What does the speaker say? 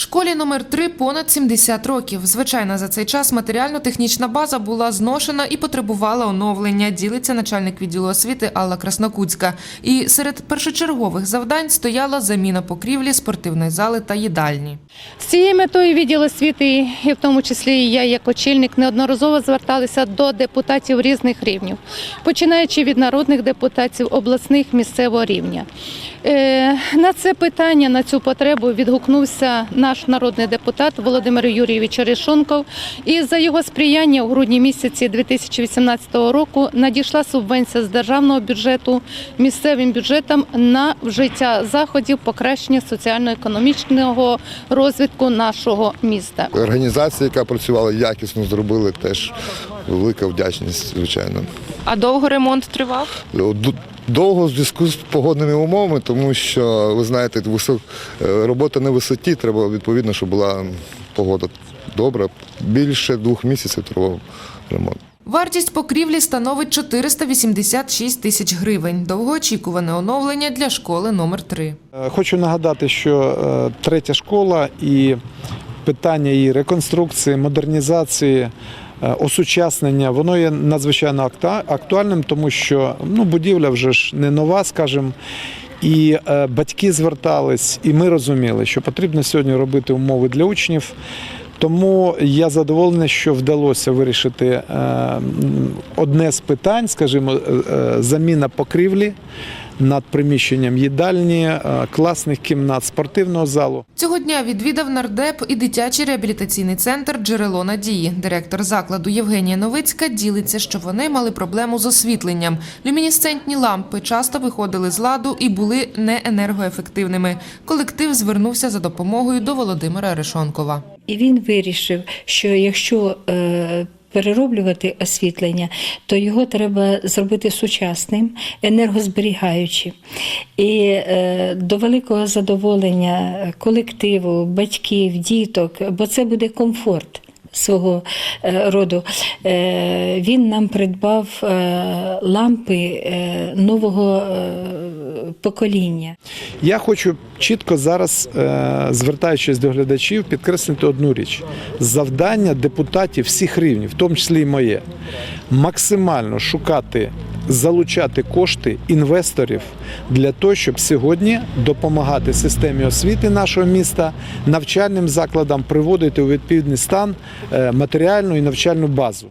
Школі номер 3 понад 70 років. Звичайно, за цей час матеріально-технічна база була зношена і потребувала оновлення. Ділиться начальник відділу освіти Алла Краснокутська. І серед першочергових завдань стояла заміна покрівлі, спортивної зали та їдальні. З цією метою відділ освіти, і в тому числі і я як очільник, неодноразово зверталися до депутатів різних рівнів, починаючи від народних депутатів обласних місцевого рівня. Е, На це питання, на цю потребу відгукнувся наш народний депутат Володимир Юрійович Орешонков. І за його сприяння у грудні місяці 2018 року надійшла субвенція з державного бюджету місцевим бюджетам на вжиття заходів покращення соціально-економічного розвитку нашого міста. Організація, яка працювала якісно, зробили теж велика вдячність, звичайно. А довго ремонт тривав? Довго в зв'язку з погодними умовами, тому що ви знаєте, висок... е, робота на висоті, треба відповідно, щоб була погода добра. Більше двох місяців тривав ремонт. Вартість покрівлі становить 486 тисяч гривень. Довгоочікуване оновлення для школи номер 3 Е, Хочу нагадати, що е, третя школа і питання її реконструкції, модернізації, осучаснення, воно є надзвичайно актуальним, тому що ну, будівля вже ж не нова, скажімо. І е, батьки звертались, і ми розуміли, що потрібно сьогодні робити умови для учнів. Тому я задоволений, що вдалося вирішити е, одне з питань, скажімо, е, е, заміна покрівлі над приміщенням їдальні, класних кімнат, спортивного залу. Цього дня відвідав нардеп і дитячий реабілітаційний центр Джерело надії. Директор закладу Євгенія Новицька ділиться, що вони мали проблему з освітленням. Люмінесцентні лампи часто виходили з ладу і були неенергоефективними. Колектив звернувся за допомогою до Володимира Решонкова. І він вирішив, що якщо е, перероблювати освітлення, то його треба зробити сучасним, енергозберігаючим. І е, до великого задоволення колективу, батьків, діток, бо це буде комфорт. Свого е, роду Е, він нам придбав лампи нового покоління. Я хочу чітко зараз, е, звертаючись до глядачів, підкреслити одну річ: завдання депутатів всіх рівнів, в тому числі і моє, максимально шукати. Залучати кошти інвесторів для того, щоб сьогодні допомагати системі освіти нашого міста, навчальним закладам приводити у відповідний стан е, матеріальну і навчальну базу.